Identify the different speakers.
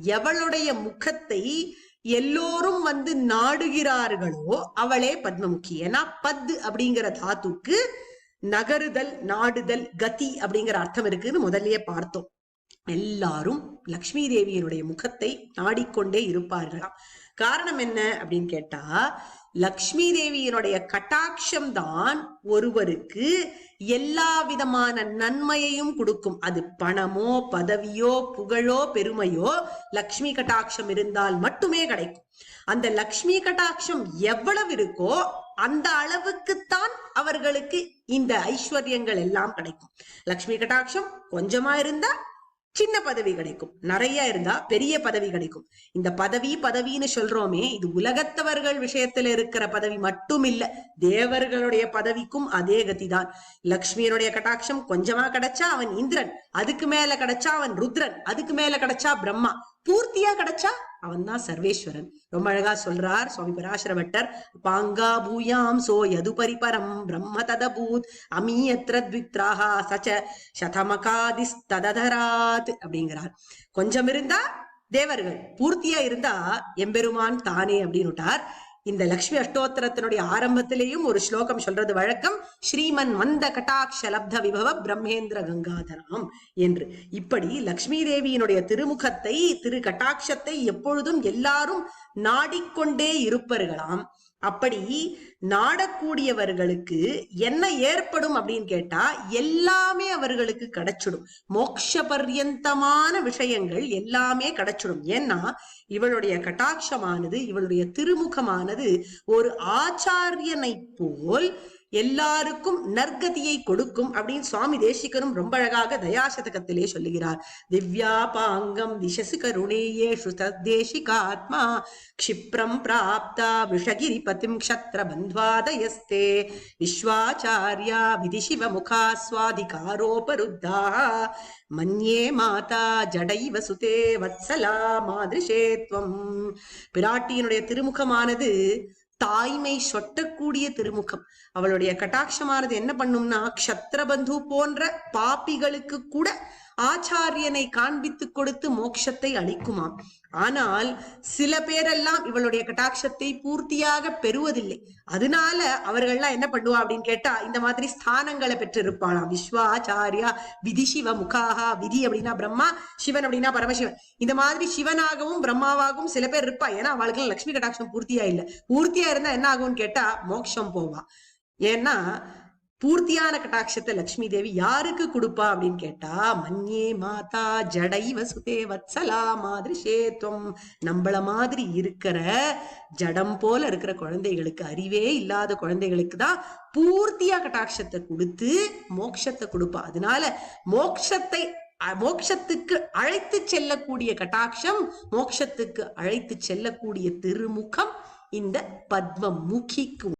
Speaker 1: எவளுடைய முகத்தை எல்லோரும் வந்து நாடுகிறார்களோ அவளே பத்மமுகி. ஏன்னா பத் அப்படிங்கிற தாத்துக்கு நகருதல் நாடுதல் கதி அப்படிங்கிற அர்த்தம் இருக்குன்னு முதல்லயே பார்த்தோம். எல்லாரும் லக்ஷ்மி தேவியினுடைய முகத்தை நாடிக்கொண்டே இருப்பார்களாம். காரணம் என்ன அப்படின்னு கேட்டா லக்ஷ்மி தேவியினுடைய கட்டாட்சம் தான் ஒருவருக்கு எல்லா விதமான நன்மையையும் கொடுக்கும். அது பணமோ பதவியோ புகழோ பெருமையோ லக்ஷ்மி கட்டாட்சம் இருந்தால் மட்டுமே கிடைக்கும். அந்த லக்ஷ்மி கட்டாட்சம் எவ்வளவு இருக்கோ அந்த அளவுக்குத்தான் அவர்களுக்கு இந்த ஐஸ்வர்யங்கள் எல்லாம் கிடைக்கும். லக்ஷ்மி கட்டாட்சம் கொஞ்சமா இருந்தா சின்ன பதவி கிடைக்கும். நிறைய இருந்தா பெரிய பதவி கிடைக்கும். இந்த பதவி பதவின்னு சொல்றோமே இது உலகத்தவர்கள் விஷயத்துல இருக்கிற பதவி மட்டும் இல்ல தேவர்களுடைய பதவிக்கும் அதே கதிதான். லக்ஷ்மியனுடைய கட்டாட்சம் கொஞ்சமா கிடைச்சா அவன் இந்திரன் அதுக்கு மேல கிடைச்சா அவன் ருத்ரன் அதுக்கு மேல கிடைச்சா பிரம்மா. பூர்த்தியா கிடைச்சா அவன் தான் சர்வேஸ்வரன். ரொம்ப அழகா சொல்றார் சுவாமி பராசர பட்டர் பாங்கா பூயாம் சோ யது பரிபரம் பிரம்ம ததபூத் அமீயத்ரத்வித்ராஹா சச்ச சதமகாதிஸ் தததராத் அப்படிங்கிறார். கொஞ்சம் இருந்தா தேவர்கள் பூர்த்தியா இருந்தா எம்பெருமான் தானே அப்படின்னுட்டார். இந்த லக்ஷ்மி அஷ்டோத்தரத்தினுடைய ஆரம்பத்திலேயும் ஒரு ஸ்லோகம் சொல்றது வழக்கம். ஸ்ரீமன் மந்த கட்டாட்ச லப்த விபவ பிரம்மேந்திர கங்காதராம் என்று. இப்படி லக்ஷ்மி தேவியினுடைய திருமுகத்தை திரு கட்டாட்சத்தை எப்பொழுதும் எல்லாரும் நாடிக்கொண்டே இருப்பர்களாம். அப்படி நாடக்கூடியவர்களுக்கு என்ன ஏற்படும் அப்படின்னு கேட்டா எல்லாமே அவர்களுக்கு கிடைச்சிடும். மோக்ஷ பர்யந்தமான விஷயங்கள் எல்லாமே கிடைச்சிடும். ஏன்னா இவளுடைய கட்டாட்சமானது இவளுடைய திருமுகமானது ஒரு ஆச்சாரியனை போல் எல்லாருக்கும் நற்கதியை கொடுக்கும் அப்படின்னு சுவாமி தேசிகரும் ரொம்ப அழகாக தயாசதகத்திலே சொல்லுகிறார். திவ்யா பாங்கம் திசசு கருணேயேஷு தத்தேசிகாத்மா க்ஷிப்ரம் பிராப்தா விஷகிரி பதிம் க்ஷத்ர பந்த்வாதயஸ்தே விஸ்வாச்சாரியா விதிஷிவ முகா சுவாதிகாரோபருத்தா மன்யே மாதா ஜடைவ சுதே வத்சலா மாதிரிஷேத்வம் பிராட்டியினுடைய திருமுகமானது தாய்மை சொட்டக்கூடிய திருமுகம். அவளுடைய கட்டாட்சமானது என்ன பண்ணும்னா க்ஷத்ரபந்து போன்ற பாப்பிகளுக்கு கூட ஆச்சாரியனை காண்பித்து கொடுத்து மோட்சத்தை அளிக்குமாம். ஆனால் சில பேரெல்லாம் இவளுடைய கட்டாட்சத்தை பூர்த்தியாக பெறுவதில்லை. அதனால அவர்கள்லாம் என்ன பண்ணுவா அப்படின்னு கேட்டா இந்த மாதிரி ஸ்தானங்களை பெற்றிருப்பாளாம். விஸ்வாச்சாரியா விதி சிவ முகாகா விதி அப்படின்னா பிரம்மா சிவன் அப்படின்னா பரமசிவன். இந்த மாதிரி சிவனாகவும் பிரம்மாவாகவும் சில பேர் இருப்பா. ஏன்னா அவளுக்கு லட்சுமி கட்டாட்சம் பூர்த்தியா இல்ல. பூர்த்தியா இருந்தா என்ன ஆகும்னு கேட்டா மோட்சம் போவா. ஏன்னா பூர்த்தியான கட்டாட்சத்தை லக்ஷ்மி தேவி யாருக்கு கொடுப்பா அப்படின்னு கேட்டா மன்யே மாதா ஜடைவ சுதே வத்சலா மாதிரி சேத்துவம் நம்மள மாதிரி இருக்கிற ஜடம் போல இருக்கிற குழந்தைகளுக்கு அறிவே இல்லாத குழந்தைகளுக்கு தான் பூர்த்தியா கட்டாட்சத்தை கொடுத்து மோட்சத்தை கொடுப்பா. அதனால மோட்சத்தை அ- அழைத்து செல்லக்கூடிய கட்டாட்சம் மோக்ஷத்துக்கு அழைத்து செல்லக்கூடிய திருமுகம் இந்த பத்ம முகிக்கு